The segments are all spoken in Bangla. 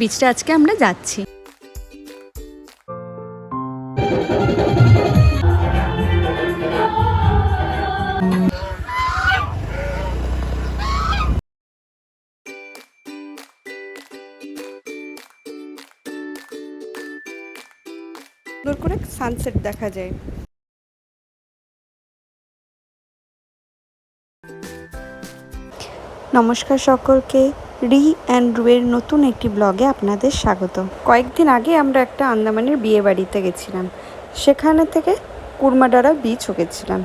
বিচটা আজকে আমরা যাচ্ছি। সুন্দর করে সানসেট দেখা যায়। নমস্কার সকলকে। রি অ্যান্ড রুয়ের নতুন একটি ব্লগে আপনাদের স্বাগত। কয়েকদিন আগে আমরা একটা আন্দামানের বিয়ে বাড়িতে গেছিলাম। সেখানে থেকে কুরমাডারা বিচও গেছিলাম।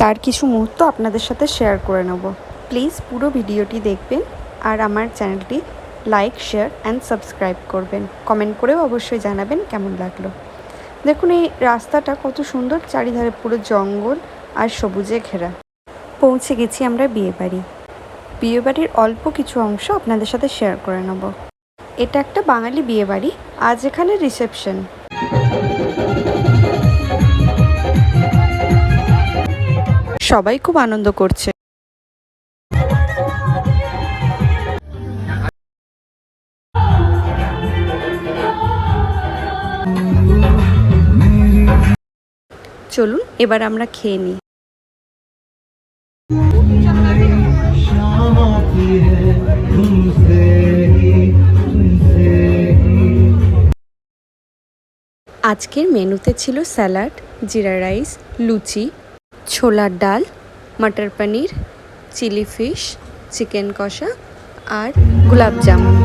তার কিছু মুহূর্ত আপনাদের সাথে শেয়ার করে নেব। প্লিজ পুরো ভিডিওটি দেখবেন আর আমার চ্যানেলটি লাইক শেয়ার অ্যান্ড সাবস্ক্রাইব করবেন। কমেন্ট করেও অবশ্যই জানাবেন কেমন লাগল। দেখুন এই রাস্তাটা কত সুন্দর, চারিধারে পুরো জঙ্গল আর সবুজে ঘেরা। পৌঁছে গেছি আমরা বিয়ে বাড়ি। বিয়ে বাড়ির অল্প কিছু অংশ আপনাদের সাথে শেয়ার করে নেব। এটা একটা বাঙালি বিয়ে বাড়ি আজ এখানে রিসেপশন সবাই খুব আনন্দ করছে। চলুন, এবার আমরা খেয়ে নিই। আজকের মেনুতে ছিল স্যালাড, জিরা রাইস, লুচি, ছোলার ডাল, matar paneer, chilli fish, chicken কষা আর গোলাপ জামুন।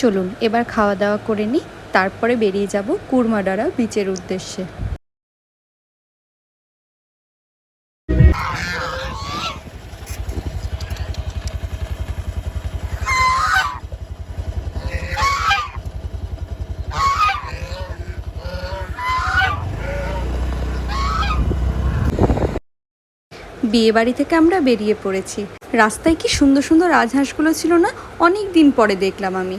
চলুন, এবার খাওয়া দাওয়া করে নিই, তারপরে বেরিয়ে যাব কুরমাডারা বিচের উদ্দেশ্যে। বিয়ে বাড়ি থেকে আমরা বেরিয়ে পড়েছি। রাস্তায় কি সুন্দর সুন্দর রাজহাঁসগুলো ছিল না অনেক দিন পরে দেখলাম আমি।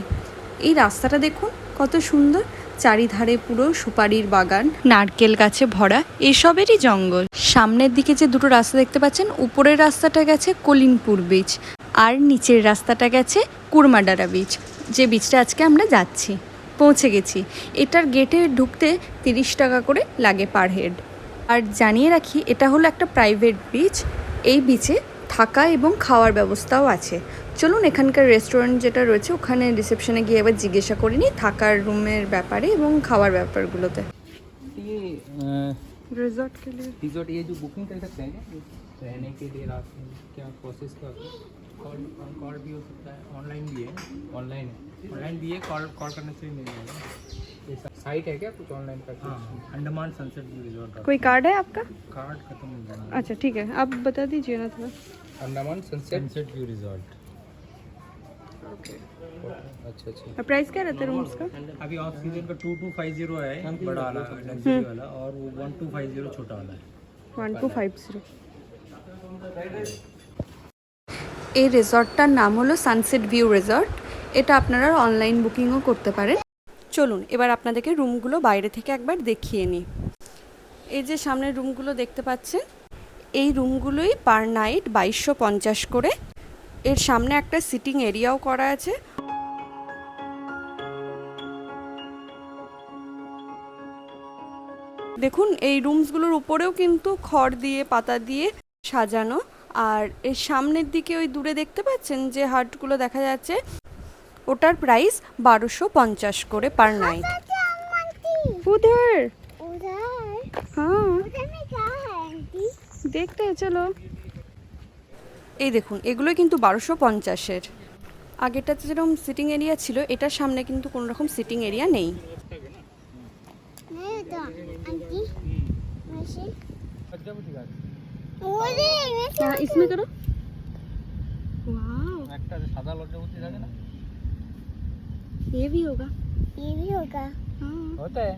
এই রাস্তাটা দেখুন, কত সুন্দর। চারিধারে পুরো সুপারির বাগান। নারকেল গাছে ভরা, এসবেরই জঙ্গল। সামনের দিকে যে দুটো রাস্তা দেখতে পাচ্ছেন, উপরের রাস্তাটা গেছে কলিনপুর বিচ আর নিচের রাস্তাটা গেছে কুরমাডারা বিচ যে বিচটা আজকে আমরা যাচ্ছি, পৌঁছে গেছি। এটার গেটে ঢুকতে তিরিশ টাকা করে লাগে পার হেড আর জানিয়ে রাখি, এটা হলো একটা প্রাইভেট বিচ এই বিচে থাকা এবং খাওয়ার ব্যবস্থাও আছে চলুন এখানকার রেস্টুরেন্ট যেটা রয়েছে ওখানে রিসেপশনে গিয়ে এবার জিজ্ঞাসা করে নিই থাকার রুমের ব্যাপারে এবং খাওয়ার ব্যাপারগুলোতে ये রিসর্ট কে লিয়ে रिजॉर्ट ये जो बुकिंग कर सकते हैं क्या ये रहने के लिए रात में क्या प्रोसेस क्या होता है कॉल कॉल भी हो सकता है ऑनलाइन भी है ऑनलाइन है ऑनलाइन भी है कॉल कॉल करने से भी मिल जाएगा ये साइट है क्या कुछ ऑनलाइन का हाँ अंडमान सनसेट व्यू रिजॉर्ट कोई कार्ड है आपका कार्ड खत्म हो जाएगा अच्छा ठीक है आप बता दीजिए ना थोड़ा Andaman sunset sunset view resort अच्छा अच्छा और प्राइस क्या रहता है रूम्स का अभी ऑफ सीजन का टू टू फाइव जीरो है बड़ा वाला लग्जरी वाला और वो वन टू फाइव जीरो छोटा वाला है ওয়ান টু ফাইভ জিরো এই রিসর্টটার নাম হলো সানসেট ভিউ রিসর্ট এটা আপনারা অনলাইন বুকিংও করতে পারেন চলুন এবার আপনাদেরকে রুমগুলো বাইরে থেকে একবার দেখিয়ে নিই এই যে সামনের রুমগুলো দেখতে পাচ্ছেন এই রুমগুলোই পার নাইট বাইশশো পঞ্চাশ করে। এর সামনে একটা সিটিং এরিয়াও করা আছে। দেখুন এই রুমসগুলোর উপরেও কিন্তু খড় দিয়ে পাতা দিয়ে সাজানো। আর এর সামনের দিকে ওই দূরে দেখতে পাচ্ছেন যে হাটগুলো দেখা যাচ্ছে ওটার প্রাইস বারোশো পঞ্চাশ করে পার নাইট উধার। हाँ उधर में क्या है आंटी দেখতে চলো এই দেখুন এগুলো কিন্তু বারোশো পঞ্চাশের আগেরটাতে যেরকম সিটিং এরিয়া ছিল এটার সামনে কিন্তু কোনো রকম সিটিং এরিয়া নেই नहीं तो आंटी मशीन अच्छा बुझेगा वो दे मैं হ্যাঁ ইসমে করো সাদা লজ্জাবতী থাকে না ये भी होगा ये भी होगा होता है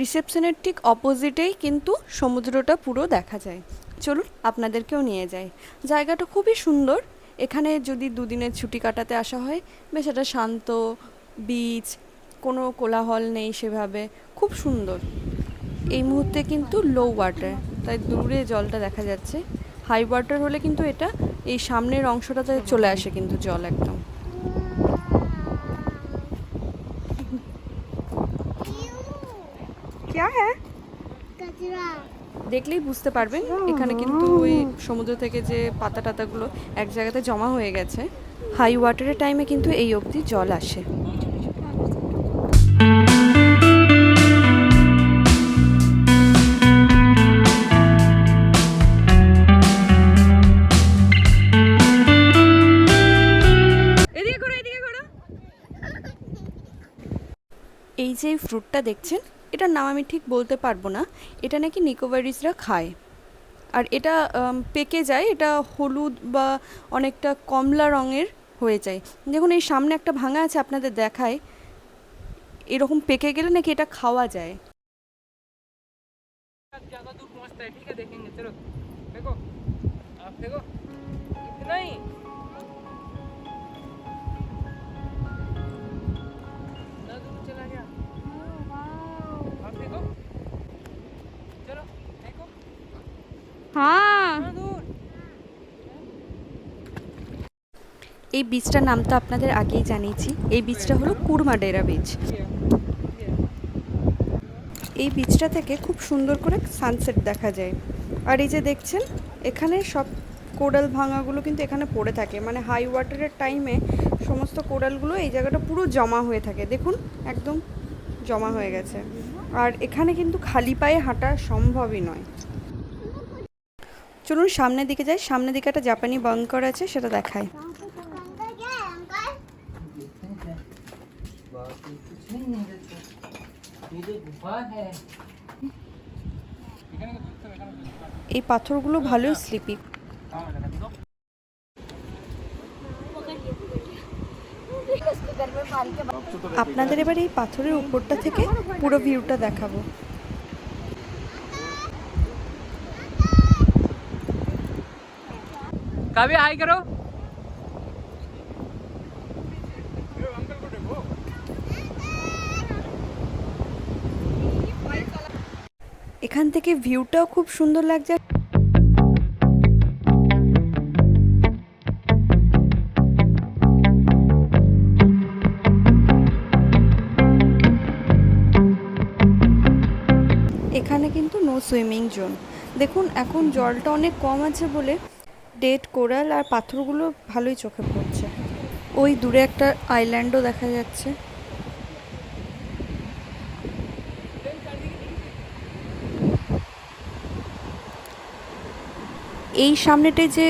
রিসেপশনের ঠিক অপোজিটেই কিন্তু সমুদ্রটা পুরো দেখা যায়। চলুন আপনাদেরকেও নিয়ে যাই। জায়গাটা খুবই সুন্দর। এখানে যদি দুদিনের ছুটি কাটাতে আসা হয়, বেশ একটা শান্ত বিচ কোনো কোলাহল নেই সেভাবে। খুব সুন্দর। এই মুহূর্তে কিন্তু লো ওয়াটার তাই দূরে জলটা দেখা যাচ্ছে। হাই ওয়াটার হলে কিন্তু এটা এই সামনের অংশটাতে চলে আসে কিন্তু জল একদম। দেখলেই বুঝতে পারবেন। এখানে কিন্তু ওই সমুদ্র থেকে যে পাতা টাতাগুলো এক জায়গাতে জমা হয়ে গেছে। হাই ওয়াটারের টাইমে কিন্তু এই অবধি জল আসে। এই যে ফ্রুটটা দেখছেন এটার নাম আমি ঠিক বলতে পারবো না এটা নাকি নিকোবারিজরা খায় আর এটা আম, পেকে যায় এটা হলুদ বা অনেকটা কমলা রঙের হয়ে যায় দেখুন এই সামনে একটা ভাঙা আছে আপনাদের দেখায় এরকম পেকে গেলে নাকি এটা খাওয়া যায় ज़्यादा दूर पहुंचता है ठीक है देखेंगे चलो देखो आप देखो इतना ही হ্যাঁ। এই বীজটার নাম তো আপনাদের আগেই জানিয়েছি। এই বীজটা হলো কুরমা ডেরা বীজ। এই বীজটা থেকে খুব সুন্দর করে সানসেট দেখা যায়। আর এই যে দেখছেন, এখানে সব কোডাল ভাঙাগুলো কিন্তু এখানে পড়ে থাকে। মানে হাই ওয়াটারের টাইমে সমস্ত কোডালগুলো এই জায়গাটা পুরো জমা হয়ে থাকে। দেখুন, একদম জমা হয়ে গেছে। আর এখানে কিন্তু খালি পায়ে হাঁটা সম্ভবই নয়। চলুন সামনের দিকে যাই। সামনের দিকে একটা জাপানি বাংকার আছে, সেটা দেখাই। এই পাথরগুলো ভালো স্লিপি আপনাদের এবার এই পাথরের উপরটা থেকে পুরো ভিউটা দেখাবো। काव्य हाई करो এখান থেকে ভিউটাও খুব সুন্দর লাগছে এখানে কিন্তু নো সুইমিং জোন দেখুন এখন জলটা অনেক কম আছে বলে ডেড কোরাল আর পাথরগুলো ভালোই চোখে পড়ছে। ওই দূরে একটা আইল্যান্ডও দেখা যাচ্ছে। এই সামনেটায় যে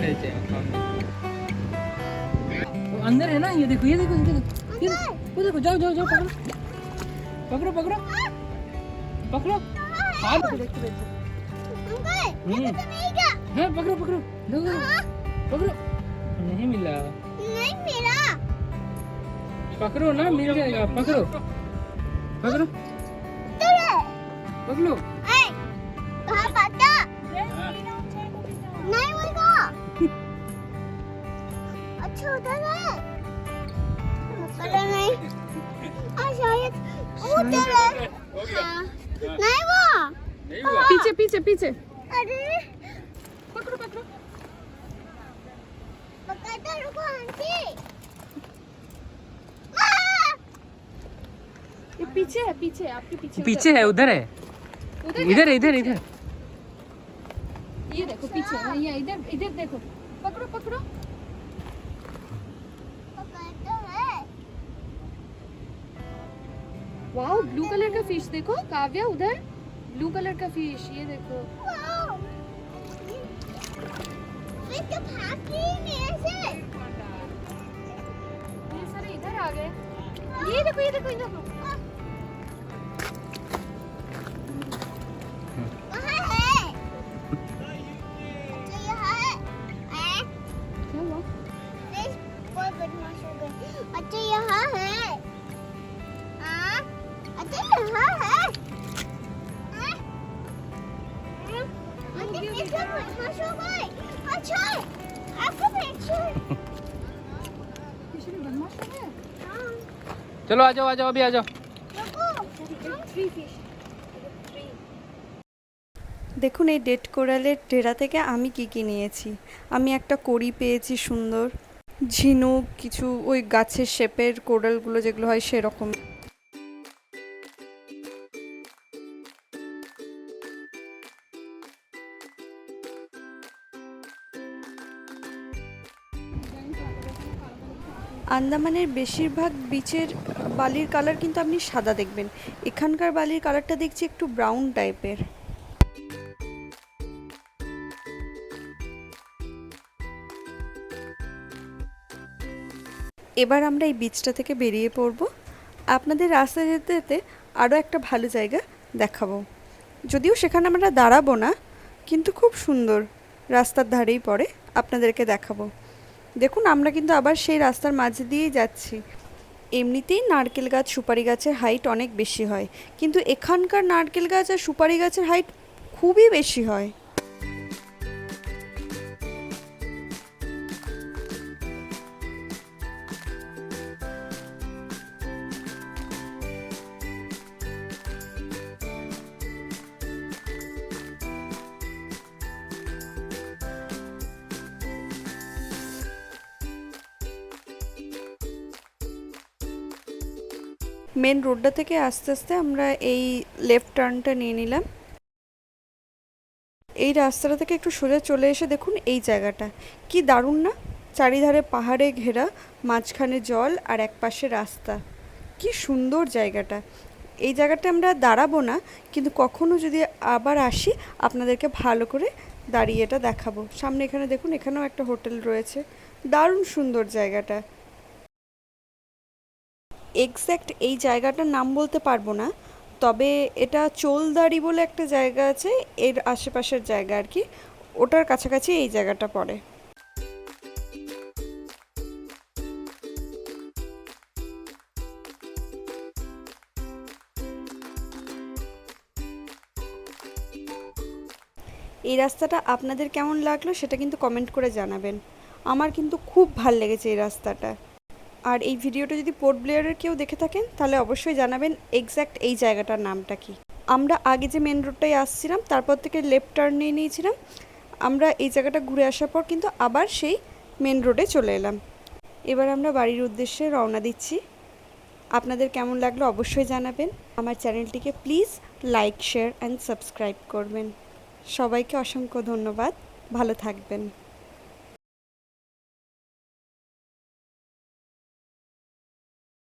है, वो अंदर है ना ये देखो ये देखो ये देखो ये देखो देखो जाओ जाओ जाओ पकड़ो। पकड़ो पकड़ो। पकड़ो। हाथ हम्म। हाँ पकड़ो पकड़ो। देखो देखो, पकड़ो। नहीं मिला। नहीं मेरा पकड़ो ना मिल जाएगा। पकड़ो। पकड़ो। पकड़ो। नहीं वो नहीं हुआ पीछे पीछे पीछे। अरे पकड़ो पकड़ो पकड़ो रुको आंटी पीछे है पीछे आपके पीछे पीछे है उधर है। इधर इधर इधर। ये देखो पीछे ये इधर इधर देखो। पकड़ो पकड़ो। वाओ ब्लू कलर का फ़िश देखो काव्या उधर। ब्लू कलर का फ़िश ये देखो। तो ये सारे इधर आ गए। ये देखो ये देखो कहाँ अच्छा चलो आ जाओ आ जाओ अभी आ जाओ रुको थ्री फिश দেখুন এই ডেট কোরালের ডেরা থেকে আমি কি কি নিয়েছি আমি একটা কড়ি পেয়েছি সুন্দর ঝিনুক কিছু ওই গাছের শেপের কোরালগুলো যেগুলো হয় সেরকম আন্দামানের বেশিরভাগ বিচের বালির কালার কিন্তু আপনি সাদা দেখবেন। এখানকার বালির কালারটা দেখছি একটু ব্রাউন টাইপের এবার আমরা এই বিচটা থেকে বেরিয়ে পড়ব। আপনাদের রাস্তা যেতে যেতে আরও একটা ভালো জায়গা দেখাবো। যদিও সেখানে আমরা দাঁড়াবো না, কিন্তু খুব সুন্দর রাস্তার ধারেই পড়ে, আপনাদেরকে দেখাবো। দেখুন, আমরা কিন্তু আবার সেই রাস্তার মাঝে দিয়েই যাচ্ছি। এমনিতেই নারকেল গাছ সুপারি গাছের হাইট অনেক বেশি হয়। কিন্তু এখানকার নারকেল গাছ আর সুপারি গাছের হাইট খুবই বেশি হয়। মেন রোডটা থেকে আস্তে আস্তে আমরা এই লেফট টার্নটা নিয়ে নিলাম। এই রাস্তাটা থেকে একটু সোজা চলে এসে দেখুন এই জায়গাটা। কি দারুণ না? চারিধারে পাহাড়ে ঘেরা, মাঝখানে জল আর এক পাশে রাস্তা। কি সুন্দর জায়গাটা। এই জায়গাটা আমরা দাঁড়াবো না, কিন্তু কখনো যদি আবার আসি, আপনাদেরকে ভালো করে দাঁড়িয়ে এটা দেখাবো। সামনে এখানে দেখুন, এখানেও একটা হোটেল রয়েছে। দারুণ সুন্দর জায়গাটা। এক্স্যাক্ট এই জায়গাটার নাম বলতে পারব না, তবে এটা চোলদাড়ি বলে একটা জায়গা আছে, এর আশেপাশের জায়গা আর কি, ওটার কাছাকাছি এই জায়গাটা পড়ে। এই রাস্তাটা আপনাদের কেমন লাগল সেটা কিন্তু কমেন্ট করে জানাবেন। আমার কিন্তু খুব ভালো লেগেছে এই রাস্তাটা। আর এই ভিডিওটা যদি পোর্ট ব্লেয়ারের কেউ দেখে থাকেন, তাহলে অবশ্যই জানাবেন এক্স্যাক্ট এই জায়গাটার নামটা কি। আমরা আগে যে মেন রোডটায় আসছিলাম, তারপর থেকে লেফট টার্ন নিয়ে নিয়েছিলাম। আমরা এই জায়গাটা ঘুরে আসার পর কিন্তু আবার সেই মেন রোডে চলে এলাম। এবার আমরা বাড়ির উদ্দেশ্যে রওনা দিচ্ছি। আপনাদের কেমন লাগল অবশ্যই জানাবেন। আমার চ্যানেলটিকে please like, share, and subscribe করবেন। সবাইকে অসংখ্য ধন্যবাদ। ভালো থাকবেন।